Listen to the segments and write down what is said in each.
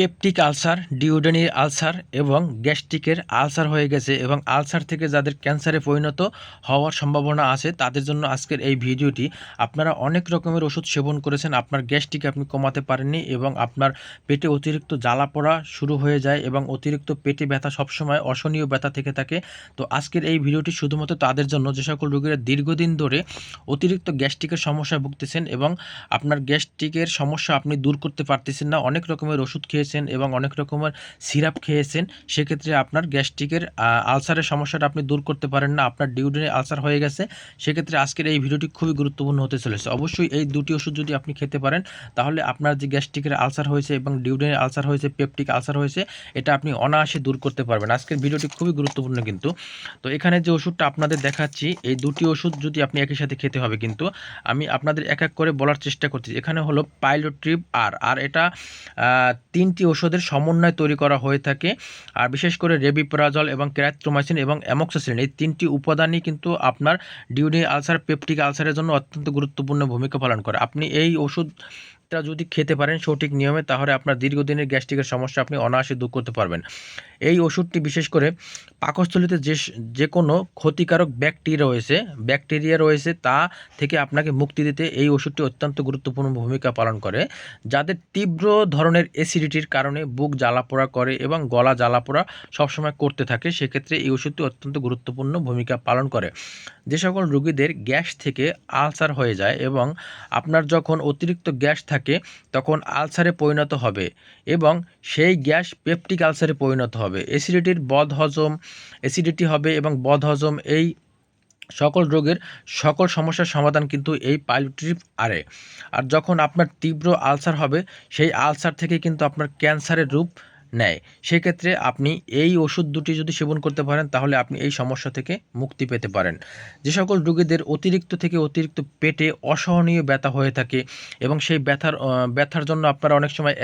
Peptic ulcer, ডিওডেনির ulcer এবং গ্যাস্ট্রিকের ulcer হয়ে গেছে এবং আলসার থেকে যাদের ক্যান্সারে পরিণত হওয়ার সম্ভাবনা আছে, তাদের জন্য আজকের এই ভিডিওটি। আপনারা অনেক রকমের ওষুধ সেবন করেছেন, আপনার গ্যাস্ট্রিক আপনি কমাতে পারেননি এবং আপনার পেটে অতিরিক্ত জ্বালা পড়া শুরু হয়ে যায় এবং অতিরিক্ত পেটে ব্যথা সবসময় অসহনীয় ব্যথা থেকে থাকে। তো আজকের এই ভিডিওটি শুধুমাত্র তাদের জন্য, যে সকল রোগীরা দীর্ঘদিন ধরে অতিরিক্ত গ্যাস্ট্রিকের সমস্যায় ভুগতেছেন এবং আপনার গ্যাস্ট্রিকের সমস্যা আপনি দূর করতে পারতেছেন না, অনেক রকমের ওষুধ খেয়েছেন এবং অনেক রকমের সিরাপ খেয়েছেন, সেক্ষেত্রে আপনার গ্যাস্ট্রিকের আলসারের সমস্যাটা আপনি দূর করতে পারেন না, আপনার ডিউডেনে আলসার হয়ে গেছে, সেক্ষেত্রে আজকের এই ভিডিওটি খুবই গুরুত্বপূর্ণ হতে চলেছে। অবশ্যই এই দুটি ওষুধ যদি আপনি খেতে পারেন, তাহলে আপনার যে গ্যাস্ট্রিকের আলসার হয়েছে এবং ডিউডেনের আলসার হয়েছে, পেপটিক আলসার হয়েছে, এটা আপনি অনায়াসে দূর করতে পারবেন। আজকের ভিডিওটি খুবই গুরুত্বপূর্ণ কিন্তু। তো এখানে যে ওষুধটা আপনাদের দেখাচ্ছি, এই দুটি ওষুধ যদি আপনি একই সাথে খেতে হবে কিন্তু, আমি আপনাদের এক এক করে বলার চেষ্টা করছি। এখানে হলো পাইলোট্রিপ আর আর এটা তিনটি ওষুধের সমন্বয় তৈরি করা হয়ে থাকে। আর বিশেষ করে রেবিপ্রাজল এবং ক্যারাথ্রোমাইসিন এবং অ্যামক্সোসিলিন এই তিনটি উপাদানই কিন্তু আপনার ডিউনি আলসার, পেপটিক আলসারের জন্য অত্যন্ত গুরুত্বপূর্ণ ভূমিকা পালন করে। আপনি এই ওষুধ যদি খেতে পারেন সঠিক নিয়মে, তাহলে আপনার দীর্ঘদিনের গ্যাস্ট্রিকের সমস্যা আপনি অনায়াসে দূর করতে পারবেন। এই ওষুধটি বিশেষ করে পাকস্থলিতে যে যে কোনো ক্ষতিকারক ব্যাকটেরিয়া রয়েছে ব্যাকটেরিয়া রয়েছে তা থেকে আপনাকে মুক্তি দিতে এই ওষুধটি অত্যন্ত গুরুত্বপূর্ণ ভূমিকা পালন করে, যাদের তীব্র ধরনের অ্যাসিডিটির কারণে বুক জ্বালাপোড়া করে এবং গলা জ্বালাপোড়া সবসময় করতে থাকে, সেক্ষেত্রে এই ওষুধটি অত্যন্ত গুরুত্বপূর্ণ ভূমিকা পালন করে। যে সকল রোগীদের গ্যাস থেকে আলসার হয়ে যায় এবং আপনার যখন অতিরিক্ত গ্যাস থাকে, তখন আলসারে পরিণত হবে এবং সেই গ্যাস পেপটিক আলসারে পরিণত হবে। অ্যাসিডিটির বদহজম অ্যাসিডিটি হবে এবং বদহজম এই সকল রোগের সকল সমস্যার সমাধান কিন্তু এই পাইলোট্রিপ আরে। আর যখন আপনার তীব্র আলসার হবে, সেই আলসার থেকে কিন্তু আপনার ক্যান্সারের রূপ নেয়। সেক্ষেত্রে আপনি এই ওষুধ দুটি যদি সেবন করতে পারেন, তাহলে আপনি এই সমস্যা থেকে মুক্তি পেতে পারেন। যে সকল রোগীদের অতিরিক্ত থেকে অতিরিক্ত পেটে অসহনীয় ব্যথা হয়ে থাকে এবং সেই ব্যথার ব্যথার জন্য আপনারা অনেক সময়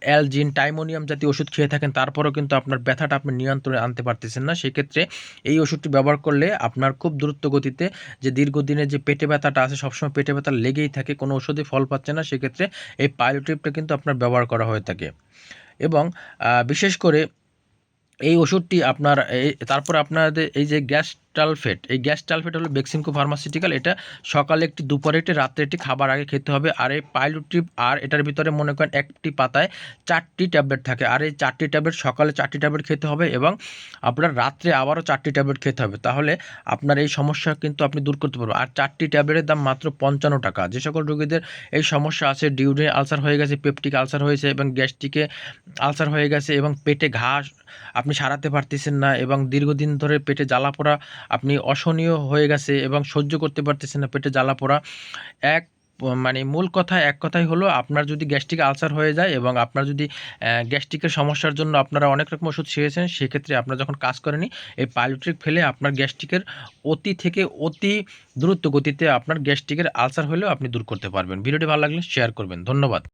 অ্যালজিন, টাইমোনিয়াম জাতীয় ওষুধ খেয়ে থাকেন, তারপরেও কিন্তু আপনার ব্যথাটা আপনি নিয়ন্ত্রণে আনতে পারতেছেন না। সেক্ষেত্রে এই ওষুধটি ব্যবহার করলে আপনার খুব দ্রুত গতিতে যে দীর্ঘদিনের যে পেটে ব্যথাটা আছে, সবসময় পেটে ব্যথা লেগেই থাকে, কোনো ওষুধে ফল পাচ্ছে না। সেক্ষেত্রে এই পাইলোট্রিপটা কিন্তু আপনার ব্যবহার করা হয়ে থাকে। এবং বিশেষ করে এই ওষুধটি আপনার, এই, তারপরে আপনাদের এই যে গ্যাস টালফেট এই গ্যাস টালফেট হলো বেক্সিমকো ফার্মাসিউটিক্যাল, এটা সকালে একটি, দুপুরে একটি, রাত্রে একটি খাবার আগে খেতে হবে। আর এই পাইলুট্রিপ, আর এটার ভিতরে মনে করেন একটি পাতায় চারটি ট্যাবলেট থাকে। আর এই চারটি ট্যাবলেট সকালে চারটি ট্যাবলেট খেতে হবে এবং আপনার রাত্রে আবারও চারটি ট্যাবলেট খেতে হবে। তাহলে আপনার এই সমস্যা কিন্তু আপনি দূর করতে পারবেন। আর চারটি ট্যাবলেটের দাম মাত্র পঞ্চান্ন টাকা। যে সকল রোগীদের এই সমস্যা আছে ডিউডে আলসার হয়ে গেছে, পেপটিক আলসার হয়েছে এবং গ্যাস্ট্রিকে আলসার হয়ে গেছে এবং পেটে ঘাস, আপনি সারাতে পারতেছেন না এবং দীর্ঘদিন ধরে পেটে জ্বালা পোড়া আপনি অসহনীয় হয়ে গেছে এবং সহ্য করতে পারতেছেন না পেটে জ্বালা পোড়া। এক মানে মূল কথা, এক কথাই হলো আপনার যদি গ্যাস্ট্রিক আলসার হয়ে যায় এবং আপনার যদি গ্যাস্ট্রিকের সমস্যার জন্য আপনারা অনেক রকম ওষুধ খেয়েছেন, সেক্ষেত্রে আপনার যখন কাজ করেনি এই পাইলোট্রিক ফেলে আপনার গ্যাস্ট্রিকের অতি থেকে অতি দ্রুত গতিতে আপনার গ্যাস্ট্রিকের আলসার হলেও আপনি দূর করতে পারবেন। ভিডিওটি ভালো লাগলে শেয়ার করবেন। ধন্যবাদ।